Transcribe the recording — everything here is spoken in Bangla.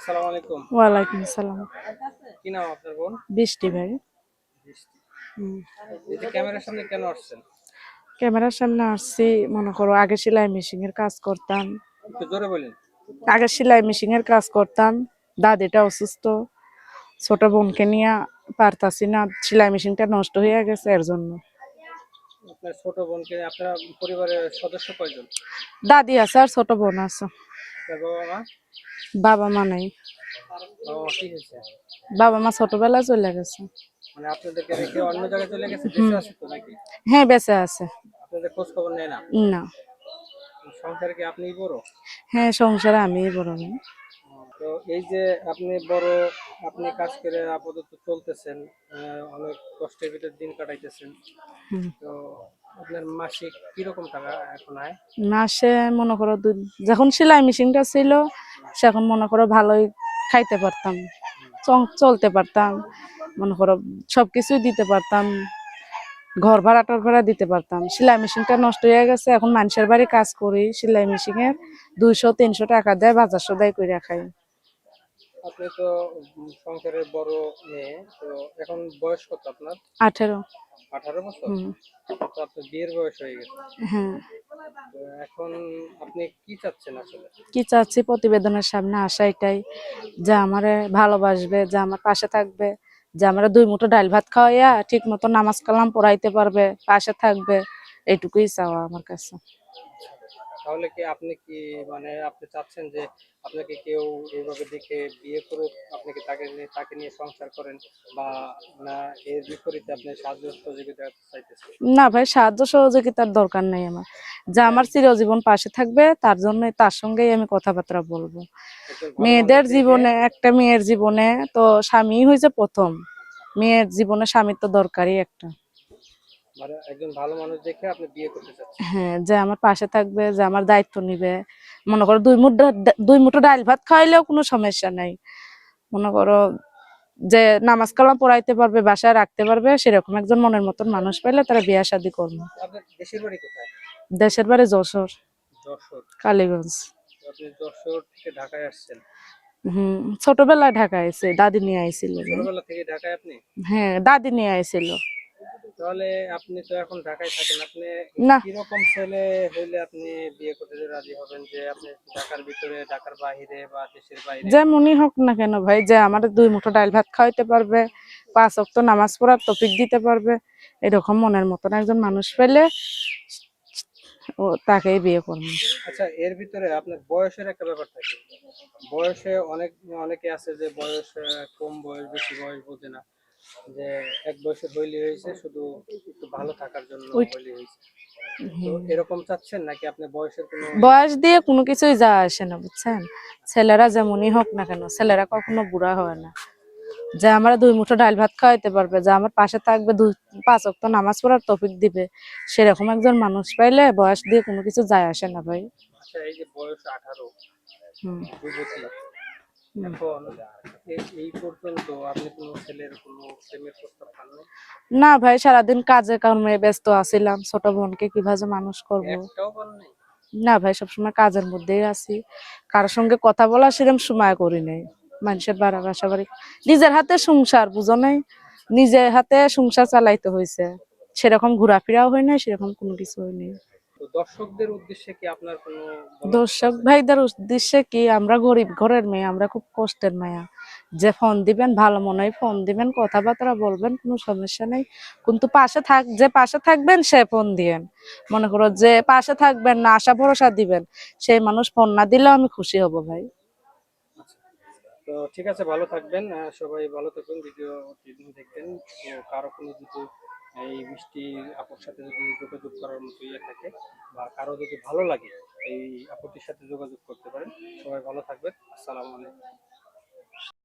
আসসালামু আলাইকুম। ওয়ালাইকুম সালাম কি নাম আপনার বোন? বৃষ্টি ভাই। এই ক্যামেরার সামনে কেন আসছেন? ক্যামেরার সামনে আসছি মনে করো আগে সেলাই মেশিন এর কাজ করতাম। একটু জোরে বলেন। আগে সেলাই মেশিন এর কাজ করতাম দাদিটা অসুস্থ ছোট বোনকে নিয়ে পারতাছি না সেলাই মেশিনটা নষ্ট হয়ে গেছে এর জন্য। আপনার ছোট বোনকে আপনার পরিবারের সদস্য কয়জন? দাদি আছে আর ছোট বোন আছে। বাবা মা? নাই। বাবা মা ছোটবেলায় চলে গেছে। মানে হ্যাঁ বেঁচে আছে। আপনাদের খোঁজ খবর নেয় না? সংসারে কি আপনিই বড়? হ্যাঁ সংসারে আমি বড় তো এই যে আপনি বড় আপনি কাজ করে আপাতত চলতেছেন অনেক কষ্টের ভিতর দিন কাটাইতেছেন। তো মাসে মনে করো যখন সেলাই মেশিনটা ছিল, সেখন মনে করো ভালোই খাইতে পারতাম চল- চলতে পারতাম, মনে করো সবকিছুই দিতে পারতাম, ঘর ভাড়া টর ভাড়া দিতে পারতাম। সেলাই মেশিনটা নষ্ট হয়ে গেছে, এখন মানুষের বাড়ি কাজ করি, সেলাই মেশিনের দুইশো, তিনশো টাকা দেয় বাজার সদাই করে খাই। আপনি তো সংসারের বড় মেয়ে তো এখন বয়স কত আপনার? আঠেরো। আঠারো বছর? তো আপনার বিয়ের বয়স হয়ে গেছে। হ্যাঁ। এখন আপনি কি চাচ্ছেন আসলে? কি চাচ্ছি? প্রতিবেদনের সামনে আসা এটাই। যে আমারে ভালোবাসবে যে আমার পাশে থাকবে যে আমরা দুই মুঠো ডাল ভাত খাওয়াইয়া ঠিক মতো নামাজ কালাম পড়াইতে পারবে পাশে থাকবে এইটুকুই চাওয়া আমার কাছে। তাহলে কি আপনি কি মানে আপনি চাচ্ছেন যে আপনাকে কেউ এইভাবে দেখে বিয়ে করুক? আপনি কি তাকে নিয়ে তাকে নিয়ে সংসার করেন? বা না এর বিপরীতে আপনি সাহায্য সহযোগিতা চাইতেছেন? না ভাই সাহায্য সহযোগিতার দরকার নেই আমার। যা আমার চিরজীবন পাশে থাকবে তার জন্য তার সঙ্গেই আমি কথাবার্তা বলব। মেয়েদের জীবনে একটা মেয়ের জীবনে তো স্বামী হয়েছে প্রথম। মেয়ের জীবনে স্বামীর তো দরকারই একটা। মানে একজন ভালো মানুষ দেখে আপনি বিয়ে করতে চাচ্ছেন। হ্যাঁ যে আমার পাশে থাকবে যে আমার দায়িত্ব নিবে। মনে করো দুই মুঠো দুই মুঠো ডাল ভাত খাইলেও কোনো সমস্যা নাই। মনে করো যে নামাজ কালাম পড়াইতে পারবে বাসায় রাখতে পারবে সেরকম একজন মনের মতন মানুষ পেলে তারা বিয়া শাদি করবে। দেশের বাড়ি কোথায়? দেশের বাড়ি যশোর। কালীগঞ্জ। তো যশোর থেকে ঢাকায় আসছেন? হম ছোটবেলায় ঢাকা আইছে দাদি নিয়ে আইছিল। ছোটবেলা থেকে ঢাকায় আপনি? হ্যাঁ দাদি নিয়ে আইছিল। তাহলে আপনি তো এখন ঢাকায় থাকেন আপনি। কীরকম ছেলে হইলে আপনি বিয়ে করতে রাজি হবেন যে আপনি ঢাকার ভিতরে ঢাকার বাইরে বা দেশের বাইরে? যেমনই হোক না কেন ভাই যে আমার দুই মুঠো ডাল ভাত খাওয়াইতে পারবে পাঁচ অক্ত নামাজ পড়ার তফিক দিতে পারবে এরকম মনের মতন একজন মানুষ পেলে ও তাকেই বিয়ে করব। আচ্ছা এর ভিতরে আপনার বয়সের একটা ব্যাপার থাকে। বয়সে অনেক অনেকে আছে যে বয়স কম বয়স বেশি বয়স বোঝে না। যে এক বয়সের হইলে হয়েছে শুধু একটু ভালো থাকার জন্য হইলে হয়েছে। তো এরকম চাচ্ছেন নাকি আপনি বয়সের কোনো বয়স দিয়ে কোনো কিছুই যা আসে না বুঝছেন? ছেলেরা যেমনই হোক না কেন ছেলেরা কখনো বুড়া হয় না। যে আমরা দুই মুঠো ডাল ভাত খাওয়াইতে পারবে যে আমার পাশে থাকবে দুই পাঁচ অক্ত নামাজ পড়ার তফিক দিবে সেরকম একজন মানুষ পাইলে বয়স দিয়ে কোনো কিছু যায় আসে না ভাই। আচ্ছা এই যে বয়স আঠারো। এখন এই পর্যন্ত আপনি কোনো ছেলের কোনো প্রেমের প্রস্তাব পান না ভাই সারাদিন কাজে কর্মে ব্যস্ত আছিলাম। ছোট বোনকে কীভাবে মানুষ করব? একটাও পান নাই? না ভাই সবসময় কাজের মধ্যেই আছি। কারোর সঙ্গে কথা বলা সেরকম সময় করি নাই। মানুষের বাড়া বাসা বাড়ি নিজের হাতে সংসার বুঝো নাই? নিজের হাতে সংসার চালাইতে হয়েছে সেরকম ঘোরাফেরাও হয় নাই সেরকম কোনো কিছু হয়নি দর্শকদের উদ্দেশ্যে কি আপনার কোনো দর্শক ভাইদের উদ্দেশ্যে কি আমরা গরিব ঘরের মেয়ে আমরা খুব কষ্টের মায়া। যে ফোন দিবেন ভালো মনে হয় ফোন দিবেন কথাবার্তা বলবেন কোনো সমস্যা নেই। কিন্তু পাশে থাক যে পাশে থাকবেন সে ফোন দিয়েন। মনে করো যে পাশে থাকবেন না আশা ভরসা দিবেন। সেই মানুষ ফোন না দিলেও আমি খুশি হব ভাই। তো ঠিক আছে ভালো থাকবেন। সবাই ভালো থাকবেন ভিডিও দেখবেন। তো কারও কোনো যদি এই বৃষ্টির আপুর সাথে যদি যোগাযোগ করার মতো ইয়ে থাকে বা কারও যদি ভালো লাগে, এই আপুটির সাথে যোগাযোগ করতে পারেন। সবাই ভালো থাকবেন। আসসালামু আলাইকুম।